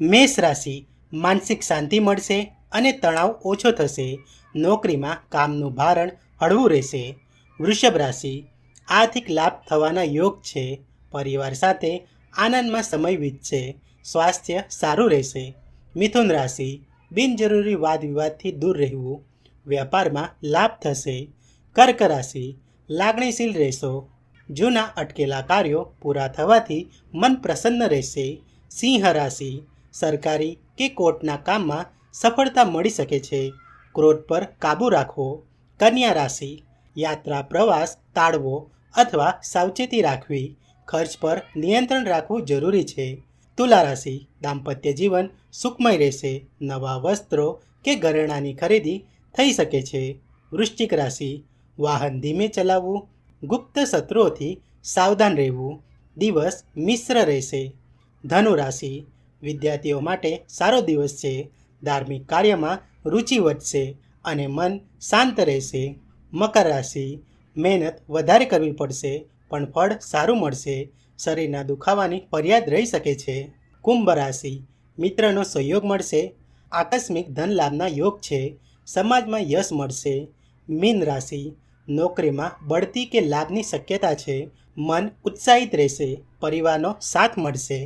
મેષ રાશિ માનસિક શાંતિ મળશે અને તણાવ ઓછો થશે. નોકરીમાં કામનું ભારણ હળવું રહેશે. વૃષભ રાશિ આર્થિક લાભ થવાના યોગ છે. પરિવાર સાથે આનંદમાં સમય વીતશે. સ્વાસ્થ્ય સારું રહેશે. મિથુન રાશિ બિનજરૂરી વાદ વિવાદથી દૂર રહેવું. વ્યાપારમાં લાભ થશે. કર્ક રાશિ લાગણીશીલ રહેશો. જૂના અટકેલા કાર્યો પૂરા થવાથી મન પ્રસન્ન રહેશે. સિંહ રાશિ સરકારી કે કોર્ટના કામમાં સફળતા મળી શકે છે. ક્રોધ પર કાબૂ રાખવો, કન્યા રાશિ, યાત્રા પ્રવાસ ટાળવો અથવા સાવચેતી રાખવી, ખર્ચ પર નિયંત્રણ રાખવું જરૂરી છે. તુલા રાશિ, દાંપત્ય જીવન સુખમય રહેશે, નવા વસ્ત્રો કે ઘરેણાની ખરીદી થઈ શકે છે. વૃશ્ચિક રાશિ, વાહન ધીમે ચલાવવું, ગુપ્ત શત્રુઓથી સાવધાન રહેવું, દિવસ મિશ્ર રહેશે. ધનુ રાશિ વિદ્યાર્થીઓ માટે સારો દિવસ છે. ધાર્મિક કાર્યમાં રુચિ વધશે અને મન શાંત રહેશે. મકર રાશિ, મહેનત વધારે કરવી પડશે, પણ ફળ સારું મળશે. શરીરના દુખાવાની ફરિયાદ રહી શકે છે. કુંભ રાશિ, મિત્રનો સહયોગ મળશે. આકસ્મિક ધન લાભના યોગ છે. સમાજમાં યશ મળશે. મીન રાશિ, નોકરીમાં બઢતી કે લાભની શક્યતા છે. મન ઉત્સાહિત રહેશે. પરિવારનો સાથ મળશે.